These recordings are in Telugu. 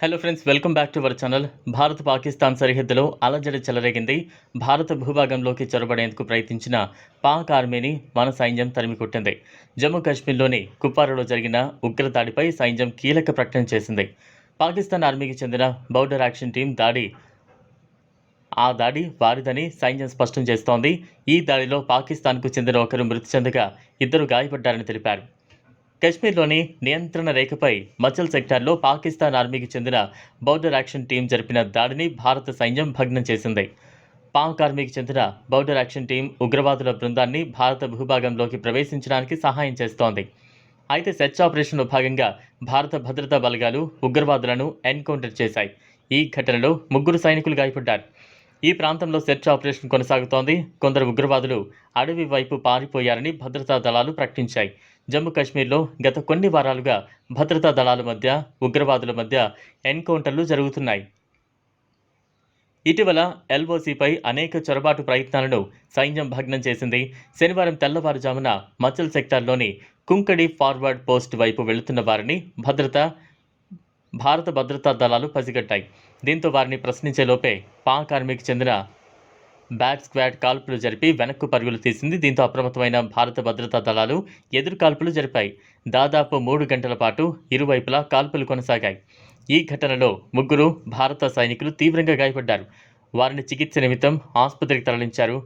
Hello friends welcome back to our channel Bharat Pakistan సరిహద్దులో అలజడి చెలరేగింది భారత భూభాగంలోకి చొరబడేందుకు ప్రయత్నించిన పాక్ ఆర్మీని మన సైన్యం తరిమి కొట్టింది జమ్మూ కాశ్మీర్లోని కుప్పారలో జరిగిన ఉగ్రదాడిపై సైన్యం కీలక ప్రకటన చేసింది పాకిస్తాన్ ఆర్మీకి చెందిన బౌర్డర్ యాక్షన్ టీం దాడి ఆ దాడి వారిదని సైన్యం స్పష్టం చేస్తోంది. ఈ దాడిలో పాకిస్తాన్కు చెందిన ఒకరు మృతి చెందగా ఇద్దరు గాయపడ్డారని తెలిపారు. కశ్మీర్లోని నియంత్రణ రేఖపై మచల్ సెక్టార్లో పాకిస్తాన్ ఆర్మీకి చెందిన బౌర్డర్ యాక్షన్ టీం జరిపిన దాడిని భారత సైన్యం భగ్నం చేసింది. పాక్ ఆర్మీకి చెందిన బౌర్డర్ యాక్షన్ టీం ఉగ్రవాదుల బృందాన్ని భారత భూభాగంలోకి ప్రవేశించడానికి సహాయం చేస్తోంది. అయితే సెర్చ్ ఆపరేషన్లో భాగంగా భారత భద్రతా బలగాలు ఉగ్రవాదులను ఎన్కౌంటర్ చేశాయి. ఈ ఘటనలో ముగ్గురు సైనికులు గాయపడ్డారు. ఈ ప్రాంతంలో సెర్చ్ ఆపరేషన్ కొనసాగుతోంది. కొందరు ఉగ్రవాదులు అడవి వైపు పారిపోయారని భద్రతా దళాలు ప్రకటించాయి. జమ్మూ కాశ్మీర్లో గత కొన్ని వారాలుగా భద్రతా దళాల మధ్య ఉగ్రవాదుల మధ్య ఎన్కౌంటర్లు జరుగుతున్నాయి. ఇటీవల ఎల్ఓసిపై అనేక చొరబాటు ప్రయత్నాలను సైన్యం భగ్నం చేసింది. శనివారం తెల్లవారుజామున మచల్ సెక్టార్లోని కుంకడి ఫార్వర్డ్ పోస్ట్ వైపు వెళుతున్న వారిని భద్రత భారత భద్రతా దళాలు పసిగట్టాయి. దీంతో వారిని ప్రశ్నించే లోపే పాక్ ఆర్మీకి చెందిన బ్యాట్ స్క్వాడ్ కాల్పులు జరిపి వెనక్కు పరుగులు తీసింది. దీంతో అప్రమత్తమైన భారత భద్రతా దళాలు ఎదురు కాల్పులు జరిపాయి. దాదాపు మూడు గంటల పాటు ఇరువైపులా కాల్పులు కొనసాగాయి. ఈ ఘటనలో ముగ్గురు భారత సైనికులు తీవ్రంగా గాయపడ్డారు. వారిని చికిత్స నిమిత్తం ఆసుపత్రికి తరలించారు.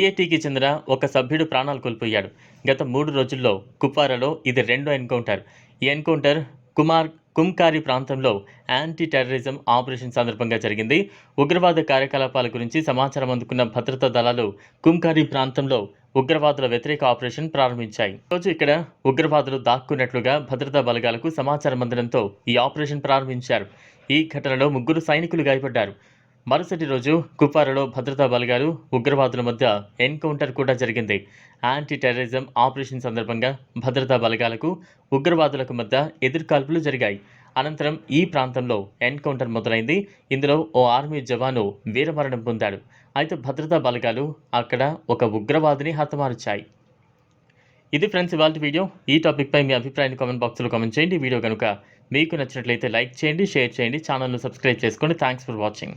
ఏటీకి చెందిన ఒక సభ్యుడు ప్రాణాలు కోల్పోయాడు. గత మూడు రోజుల్లో కుప్వారాలో ఇది రెండో ఎన్కౌంటర్. ఈ ఎన్కౌంటర్ కుమార్ కుంకారి ప్రాంతంలో యాంటీ టెర్రరిజం ఆపరేషన్ సందర్భంగా జరిగింది. ఉగ్రవాద కార్యకలాపాల గురించి సమాచారం అందుకున్న భద్రతా దళాలు కుంకారి ప్రాంతంలో ఉగ్రవాదుల వ్యతిరేక ఆపరేషన్ ప్రారంభించాయి. రోజు ఇక్కడ ఉగ్రవాదులు దాక్కున్నట్లుగా భద్రతా బలగాలకు సమాచారం అందడంతో ఈ ఆపరేషన్ ప్రారంభించారు. ఈ ఘటనలో ముగ్గురు సైనికులు గాయపడ్డారు. మరుసటి రోజు కుప్వారాలో భద్రతా బలగాలు ఉగ్రవాదుల మధ్య ఎన్కౌంటర్ కూడా జరిగింది. యాంటీ టెర్రరిజం ఆపరేషన్ సందర్భంగా భద్రతా బలగాలకు ఉగ్రవాదులకు మధ్య ఎదురుకాల్పులు జరిగాయి. అనంతరం ఈ ప్రాంతంలో ఎన్కౌంటర్ మొదలైంది. ఇందులో ఓ ఆర్మీ జవాను వీరమరణం పొందాడు. అయితే భద్రతా బలగాలు అక్కడ ఒక ఉగ్రవాదిని హతమార్చాయి. ఇది ఫ్రెండ్స్ ఇవాళ వీడియో. ఈ టాపిక్పై మీ అభిప్రాయాన్ని కామెంట్ బాక్స్లో కామెంట్ చేయండి. వీడియో కనుక మీకు నచ్చినట్లయితే లైక్ చేయండి షేర్ చేయండి ఛానల్ను సబ్స్క్రైబ్ చేసుకోండి. Thanks for watching.